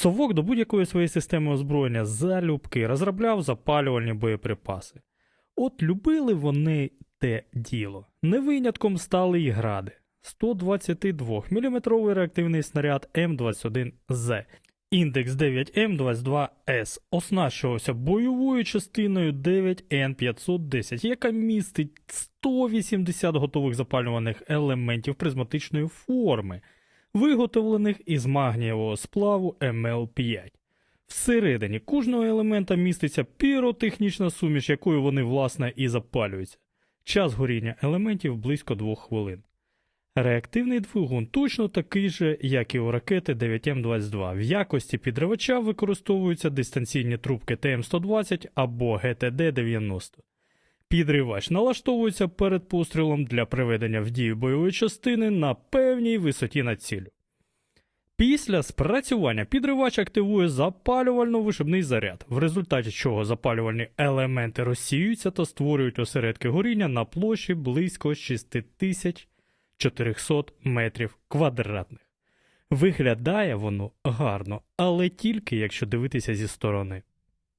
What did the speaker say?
Совок до будь-якої своєї системи озброєння залюбки розробляв запалювальні боєприпаси. От любили вони те діло. Не винятком стали й гради. 122 мм реактивний снаряд М21З. Індекс 9М22С оснащувався бойовою частиною 9Н510, яка містить 180 готових запалюваних елементів призматичної форми, виготовлених із магнієвого сплаву МЛ5. Всередині кожного елемента міститься піротехнічна суміш, якою вони власне і запалюються. Час горіння елементів близько 2 хвилин. Реактивний двигун точно такий же, як і у ракети 9М22. В якості підривача використовуються дистанційні трубки ТМ120 або ГТД-90. Підривач налаштовується перед пострілом для приведення в дію бойової частини на певній висоті над ціллю. Після спрацювання підривач активує запалювально-вишибний заряд, в результаті чого запалювальні елементи розсіюються та створюють осередки горіння на площі близько 6400 метрів квадратних. Виглядає воно гарно, але тільки якщо дивитися зі сторони.